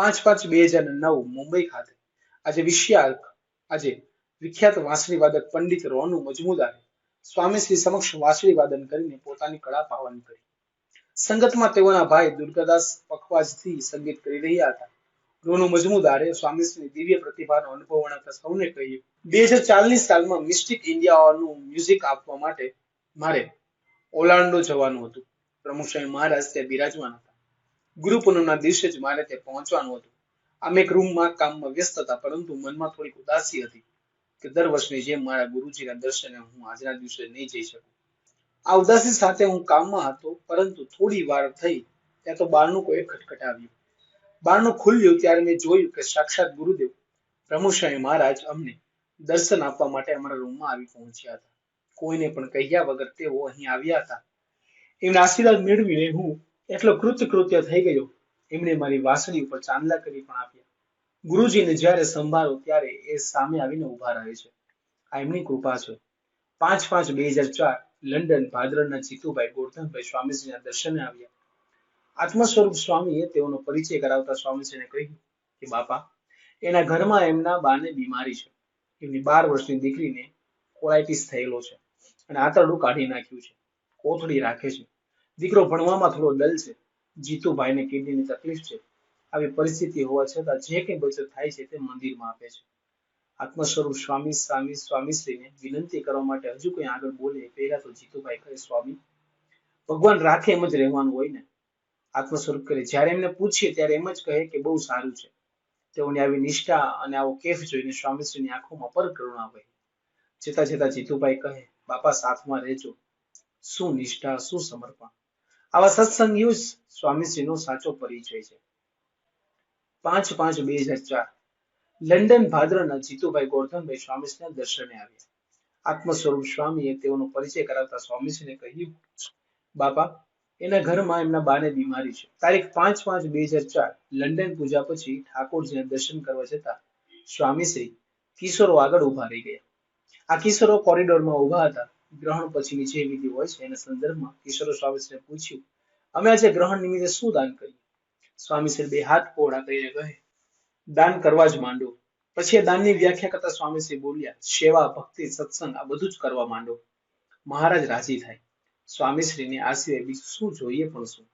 પાંચ પાંચ બે હજાર નવ મુંબઈ ખાતે આજે વિષયાર્ક આજે વિખ્યાત વાંસળી વાદક પંડિત રોનુ મજમુદારે સ્વામીશ્રી સમક્ષ વાંસળી વાદન કરીને પોતાની કળા પાવન કરી. સંગતમાં તેઓના ભાઈ દુર્ગાદાસ પખવાજથી સંગીત કરી રહ્યા હતા. રોનુ મજમુદારે સ્વામીશ્રીની દિવ્ય પ્રતિભાનો અનુભવ વર્ણવતા સૌને કહ્યું, બે હજાર ચાલીસ સાલમાં મિસ્ટિક ઇન્ડિયાનું મ્યુઝિક આપવા માટે મારે ઓલાન્ડો જવાનું હતું. સ્વામી મહારાજ ત્યાં બિરાજમાન હતા. ગુરુ પૂનમના દિવસે જ મારે તે પહોંચવાનું હતું. આમ એક રૂમમાં કામમાં વ્યસ્ત હતા, પરંતુ મનમાં થોડીક ઉદાસી હતી કે દર વર્ષની જેમ મારા ગુરુજીના દર્શને હું આજના દિવસે નહીં જઈ શકું. આ ઉદાસી સાથે હું કામમાં હતો, પરંતુ થોડી વાર થઈ, ત્યાં તો બારનું કોઈ ખટખટાવ્યું. બારનું ખુલ્યું ત્યારે મેં જોયું કે સાક્ષાત ગુરુદેવ પ્રમુખ મહારાજ અમને દર્શન આપવા માટે અમારા રૂમમાં આવી પહોંચ્યા હતા. કોઈને પણ કહ્યા વગર તેઓ અહીં આવ્યા હતા. એમના આશીર્વાદ મેળવીને હું એટલો કૃતકૃત્ય થઈ ગયો, એમણે મારી વાસળી ઉપર ચાંદલા કરી પણ આપ્યા. ગુરુજીને જ્યારે સંભાળો ત્યારે એ સામે આવીને ઊભા રહે છે. આ એમની કૃપા છે. પાંચ પાંચ બે હજાર ચાર લંડન ભાદરના જીતુભાઈ ગોરધનભાઈ સ્વામીજીના દર્શને આવ્યા. આત્મ સ્વરૂપ સ્વામીએ તેઓનો પરિચય કરાવતા સ્વામીજીને કહ્યું કે, બાપા, એના ઘરમાં એમના બાને બીમારી છે. એમની બાર વર્ષની દીકરીને કોલાઇટિસ થયેલો છે અને આંતરડું કાઢી નાખ્યું છે. કોથળી રાખે છે. દીકરો ભણવામાં થોડો ડલ છે. જીતુભાઈને કિડનીની તકલીફ છે. આવી પરિસ્થિતિ હોવા છતાં જે કંઈ બચત થાય છે તે મંદિરમાં આપે છે. આત્મ સ્વરૂપ સ્વામી સ્વામી, સ્વામીશ્રીને વિનંતી કરવા માટે હજુ કંઈ આગળ બોલે પહેલા તો જીતુભાઈ કહે, સ્વામી, ભગવાન રાખે એમ જ રહેવાનું હોય ને. આત્મસ્વરૂપ કરે. જ્યારે એમને પૂછીએ ત્યારે એમ જ કહે કે બહુ સારું છે. તેઓની આવી નિષ્ઠા અને આવો કેફ જોઈને સ્વામીશ્રીની આંખોમાં પર કરુણા વહી. જતા જતા જીતુભાઈ કહે, બાપા, સાથમાં રહેજો. શું નિષ્ઠા, શું સમર્પણ? આવા સત્સંગીઓ સ્વામીશ્રીનો સાચો પરિચય છે. પાંચ પાંચ બે હજાર ચાર, લંડન ભાદરના જીતુભાઈ ગોરધનભાઈ સ્વામીશ્રીના દર્શને આવ્યા. આત્મ સ્વરૂપ સ્વામીએ તેઓનો પરિચય કરાવતા સ્વામીશ્રીને કહ્યું, બાપા, એના ઘરમાં એમના બાને બીમારી છે. તારીખ પાંચ પાંચ બે હજાર ચાર, લંડન પૂજા પછી ઠાકોરજીના દર્શન કરવા જતા સ્વામીશ્રી કિશોરો આગળ ઊભા રહી ગયા. આ કિશોરો કોરિડોરમાં ઊભા હતા. ગ્રહણ પછીની જે વિધિ હોય છે, એના સંદર્ભમાં કિશોર સ્વામીશ્રીને પૂછ્યું, અમે આજે ગ્રહણ નિમિત્તે શું દાન કર્યું સ્વામીશ્રી બે હાથ પહોળા કરીને કહે, દાન કરવા જ માંડો. પછી એ દાનની વ્યાખ્યા કરતા સ્વામીશ્રી બોલ્યા, સેવા, ભક્તિ, સત્સંગ, આ બધું જ કરવા માંડો. મહારાજ રાજી થાય. સ્વામીશ્રીને આ સિવાય બીજું શું જોઈએ પણ શું?